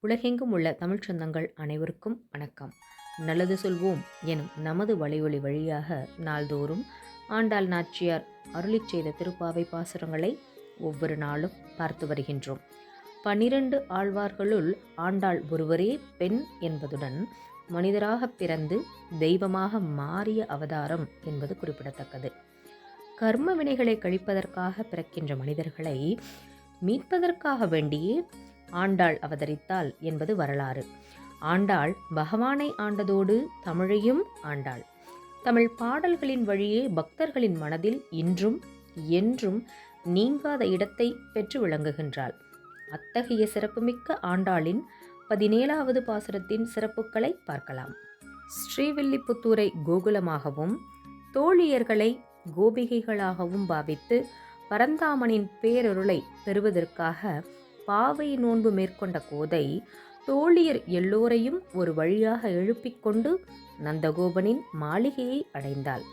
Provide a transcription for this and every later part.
உலகெங்கும் உள்ள தமிழ்ச் சொந்தங்கள் அனைவருக்கும் வணக்கம். நல்லது சொல்வோம் எனும் நமது வலையொலி வழியாக நாள்தோறும் ஆண்டாள் நாச்சியார் அருளிச் செய்த திருப்பாவை பாசுரங்களை ஒவ்வொரு நாளும் பார்த்து வருகின்றோம். பனிரெண்டு ஆழ்வார்களுள் ஆண்டாள் ஒருவரே பெண் என்பதுடன் மனிதராக பிறந்து தெய்வமாக மாறிய அவதாரம் என்பது குறிப்பிடத்தக்கது. கர்ம வினைகளை கழிப்பதற்காக பிறக்கின்ற மனிதர்களை மீட்பதற்காக வேண்டியே ஆண்டாள் அவதரித்தாள் என்பது வரலாறு. ஆண்டாள் பகவானை ஆண்டதோடு தமிழையும் ஆண்டாள். தமிழ் பாடல்களின் வழியே பக்தர்களின் மனதில் இன்றும் என்றும் நீங்காத இடத்தை பெற்று விளங்குகின்றாள். அத்தகைய சிறப்புமிக்க ஆண்டாளின் பதினேழாவது பாசுரத்தின் சிறப்புகளை பார்க்கலாம். ஸ்ரீவில்லிபுத்தூரை கோகுலமாகவும் தோழியர்களை கோபிகைகளாகவும் பாவித்து பரந்தாமனின் பேரருளை பெறுவதற்காக பாவை நோன்பு மேற்கொண்ட கோதை தோழியர் எல்லோரையும் ஒரு வழியாக எழுப்பிக் கொண்டு நந்தகோபனின் மாளிகையை அடைந்தாள்.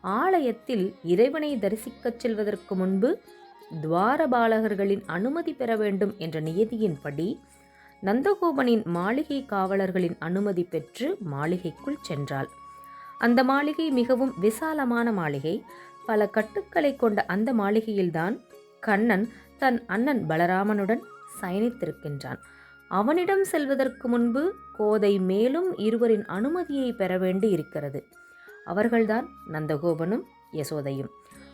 ஆலயத்தில் இறைவனை தரிசிக்கச் செல்வதற்கு முன்பு துவாரபாலகர்களின் அனுமதி பெற வேண்டும் என்ற நியதியின்படி நந்தகோபனின் மாளிகை காவலர்களின் அனுமதி பெற்று மாளிகைக்குள் சென்றாள். அந்த மாளிகை மிகவும் விசாலமான மாளிகை. பல கட்டுக்களை கொண்ட அந்த மாளிகையில்தான் கண்ணன் தன் அண்ணன் பலராமனுடன் சயனித்திருக்கின்றான். அவனிடம் செல்வதற்கு முன்பு கோதை மேலும் இருவரின் அனுமதியை பெற வேண்டி இருக்கிறது. அவர்கள்தான் நந்தகோபனும் யசோதையும்.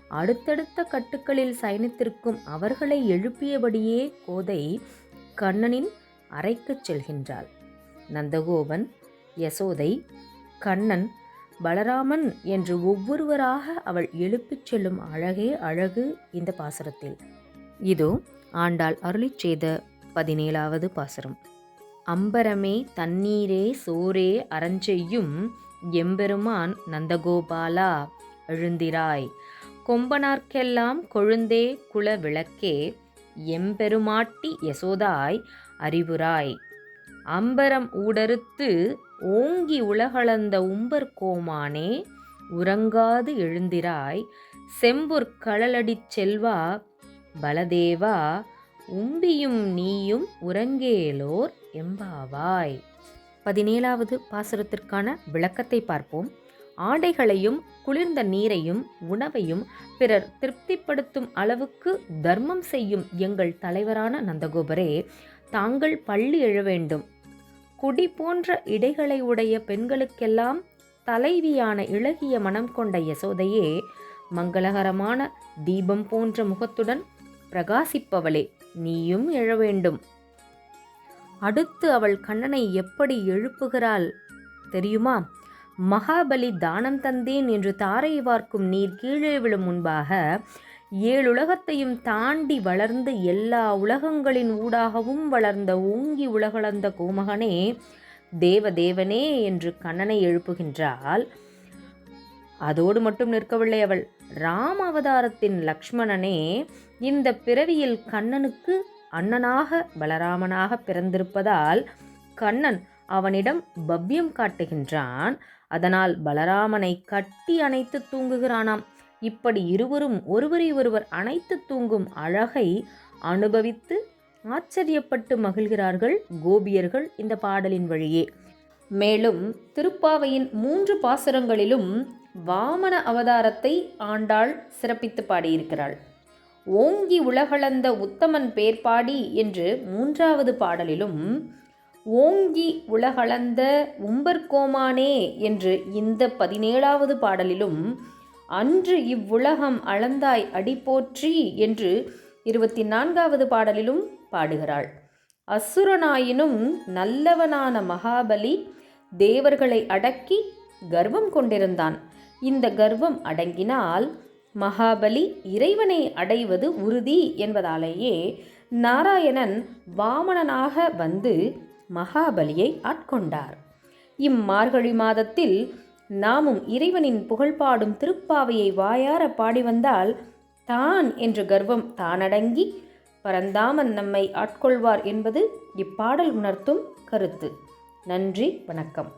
அடுத்தடுத்த கட்டுக்களில் சயனித்திருக்கும் அவர்களை எழுப்பியபடியே கோதை கண்ணனின் அறைக்குச் செல்கின்றாள். நந்தகோபன் யசோதை கண்ணன் பலராமன் என்று ஒவ்வொருவராக அவள் எழுப்பிச் செல்லும் அழகே அழகு இந்த பாசுரத்தில். இதோ ஆண்டாள் அருளிச் செய்த பதினேழாவது பாசுரம். அம்பரமே தண்ணீரே சோரே அறஞ்செய்யும் எம்பெருமான் நந்தகோபாலா எழுந்திராய். கொம்பனார்க்கெல்லாம் கொழுந்தே குல விளக்கே எம்பெருமாட்டி யசோதாய் அறிவுராய். அம்பரம் ஊடறுத்து ஓங்கி உலகளந்த உம்பர் கோமானே உறங்காது எழுந்திராய். செம்பொற் கழலடிச் செல்வா பலதேவா உம்பியும் நீயும் உறங்கேலோர் எம்பாவாய். பதினேழாவது பாசுரத்திற்கான விளக்கத்தை பார்ப்போம். ஆடைகளையும் குளிர்ந்த நீரையும் உணவையும் பிறர் திருப்திப்படுத்தும் அளவுக்கு தர்மம் செய்யும் எங்கள் தலைவரான நந்தகோபரே தாங்கள் பள்ளி எழ வேண்டும். குடி போன்ற இடைகளை உடைய பெண்களுக்கெல்லாம் தலைவியான இளகிய மனம் கொண்ட யசோதையே மங்களகரமான தீபம் போன்ற முகத்துடன் பிரகாசிப்பவளே நீயும் எழ வேண்டும். அடுத்து அவள் கண்ணனை எப்படி எழுப்புகிறாள்? தெரியுமா? மகாபலி தானம் தந்தேன் என்று தாரை வார்க்கும் நீர் கீழே விழும் முன்பாக ஏழுலகத்தையும் தாண்டி வளர்ந்து எல்லா உலகங்களின் ஊடாகவும் வளர்ந்த ஓங்கி உலகளந்த கோமகனே தேவதேவனே என்று கண்ணனை எழுப்புகின்றாள். அதோடு மட்டும் நிற்கவில்லை அவள். ராம அவதாரத்தின் லக்ஷ்மணனே இந்த பிறவியில் கண்ணனுக்கு அண்ணனாக பலராமனாக பிறந்திருப்பதால் கண்ணன் அவனிடம் பவ்யம் காட்டுகின்றான். அதனால் பலராமனை கட்டி அணைத்து தூங்குகிறானாம். இப்படி இருவரும் ஒருவரை ஒருவர் அணைத்து தூங்கும் அழகை அனுபவித்து ஆச்சரியப்பட்டு மகிழ்கிறார்கள் கோபியர்கள் இந்த பாடலின் வழியே. மேலும் திருப்பாவையின் மூன்று பாசுரங்களிலும் வாமன அவதாரத்தை ஆண்டாள் சிறப்பித்து பாடியிருக்கிறாள். ஓங்கி உலகளந்த உத்தமன் பேர்பாடி என்று மூன்றாவது பாடலிலும் ஓங்கி உலகளந்த உம்பர்கோமானே என்று இந்த பதினேழாவது பாடலிலும் அன்று இவ்வுலகம் அளந்தாய் அடிப்போற்றி என்று இருபத்தி நான்காவது பாடலிலும் பாடுகிறாள். அசுரனாயினும் நல்லவனான மகாபலி தேவர்களை அடக்கி கர்வம் கொண்டிருந்தான். இந்த கர்வம் அடங்கினால் மகாபலி இறைவனை அடைவது உறுதி என்பதாலேயே நாராயணன் வாமனனாக வந்து மகாபலியை ஆட்கொண்டார். இம்மார்கழி மாதத்தில் நாமும் இறைவனின் புகழ்பாடும் திருப்பாவையை வாயார பாடி வந்தால் தான் என்ற கர்வம் தானடங்கி பரந்தாமன் நம்மை ஆட்கொள்வார் என்பது இப்பாடல் உணர்த்தும் கருத்து. நன்றி வணக்கம்.